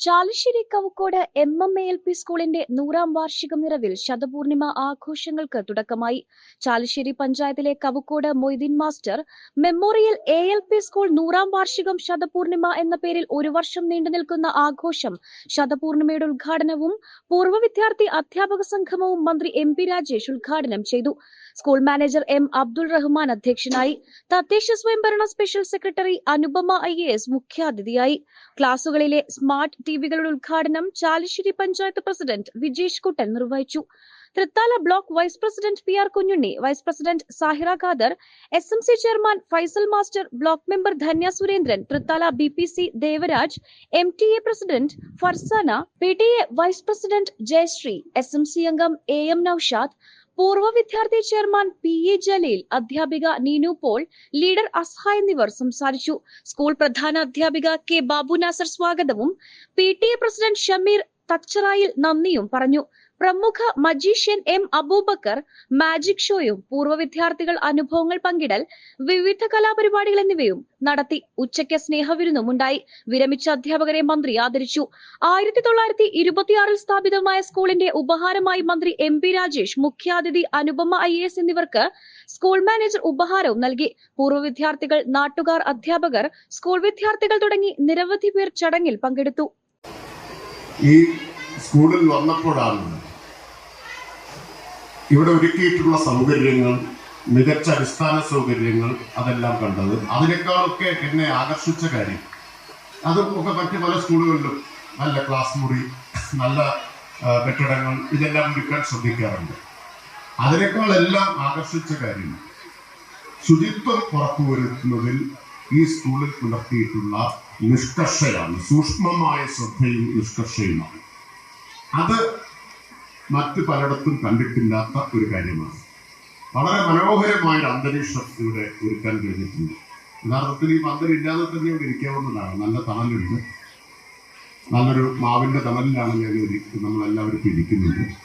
Chalissery Kavukkode M M A L P സ്കൂളിന്റെ നൂറാം വാർഷികം നിറവിൽ ശതപൂർണിമ ആഘോഷങ്ങൾക്ക് തുടക്കമായി. ചാലശ്ശേരി പഞ്ചായത്തിലെ Kavukkode Moideen master memorial A L P school നൂറാം വാർഷികം ശതപൂർണിമ എന്ന പേരിൽ ഒരു വർഷം നീണ്ടു നിൽക്കുന്ന ആഘോഷം ശതപൂർണിമയുടെ ഉദ്ഘാടനവും പൂർവ വിദ്യാർത്ഥി അധ്യാപക സംഗമവും മന്ത്രി എം പി രാജേഷ് ഉദ്ഘാടനം ചെയ്തു. School manager M Abdul Rahman അധ്യക്ഷനായി. തദ്ദേശ സ്വയംഭരണ special secretary Anupama I S മുഖ്യാതിഥിയായി. ക്ലാസുകളിലെ സ്മാർട്ട് ടിവികളുടെ ഉദ്ഘാടനം ചാലിശ്ശേരി പഞ്ചായത്ത് പ്രസിഡന്റ് വിജേഷ് കുട്ടൻ നിർവഹിച്ചു. Thrithala block vice president P R Kunhunni vice president Sahira Khader S M C chairman Faisal master block member Dhanya Surendran Thrithala B P C Devaraj M T A president Farsana P T A vice president Jayasree S M C അംഗം A M Naushad പൂർവ വിദ്യാർത്ഥി chairman P A Jaleel അധ്യാപിക Neenu Paul leader Azha എന്നിവർ സംസാരിച്ചു. School പ്രധാന അധ്യാപിക K Babu Nasar സ്വാഗതവും P T A president Shameer Thacharayil നന്ദിയും പറഞ്ഞു. പ്രമുഖ മജീഷ്യൻ എം അബൂബക്കർ മാജിക് ഷോയും പൂർവ വിദ്യാർത്ഥികൾ അനുഭവങ്ങൾ പങ്കിടൽ വിവിധ കലാപരിപാടികൾ എന്നിവയും നടത്തി ഉച്ചയ്ക്ക് സ്നേഹവിരുന്നും ഉണ്ടായി വിരമിച്ച അധ്യാപകരെ മന്ത്രി ആദരിച്ചു. ആയിരത്തി തൊള്ളായിരത്തി ഇരുപത്തിയാറിൽ സ്ഥാപിതമായ സ്കൂളിന്റെ ഉപഹാരമായി മന്ത്രി എം പി രാജേഷ് മുഖ്യാതിഥി അനുപമ ഐ എസ് എന്നിവർക്ക് സ്കൂൾ മാനേജർ ഉപഹാരവും നൽകി. പൂർവ വിദ്യാർത്ഥികൾ നാട്ടുകാർ അധ്യാപകർ സ്കൂൾ വിദ്യാർത്ഥികൾ തുടങ്ങി നിരവധി പേർ ചടങ്ങിൽ പങ്കെടുത്തു. ഈ സ്കൂളിൽ വന്നപ്പോഴാണ് ഇവിടെ ഒരുക്കിയിട്ടുള്ള സൗകര്യങ്ങൾ മികച്ച അടിസ്ഥാന സൗകര്യങ്ങൾ അതെല്ലാം കണ്ടത്. അതിനേക്കാളൊക്കെ എന്നെ ആകർഷിച്ച കാര്യം അതും ഒക്കെ മറ്റ് പല സ്കൂളുകളിലും നല്ല ക്ലാസ് മുറി നല്ല കെട്ടിടങ്ങൾ ഇതെല്ലാം ഒരുക്കാൻ ശ്രദ്ധിക്കാറുണ്ട്. അതിനേക്കാളെല്ലാം ആകർഷിച്ച കാര്യം ശുചിത്വം ഉറപ്പുവരുത്തുന്നതിൽ ഈ സ്കൂളിൽ പുലർത്തിയിട്ടുള്ള നിഷ്കർഷയാണ്. സൂക്ഷ്മമായ ശ്രദ്ധയും നിഷ്കർഷയുമാണ്. അത് മറ്റ് പലയിടത്തും കണ്ടിട്ടില്ലാത്ത ഒരു കാര്യമാണ്. വളരെ മനോഹരമായ ഒരു അന്തരീക്ഷം ഇവിടെ ഒരുക്കാൻ കഴിഞ്ഞിട്ടുണ്ട്. യഥാർത്ഥത്തിൽ ഈ പന്തൽ ഇല്ലാതെ തന്നെ ഇവിടെ ഇരിക്കാവുന്നതാണ്. നല്ല തണലുണ്ട്. നല്ലൊരു മാവിന്റെ തണലിലാണ് ഞാൻ നമ്മളെല്ലാവരും ഇരിക്കുന്നുണ്ട്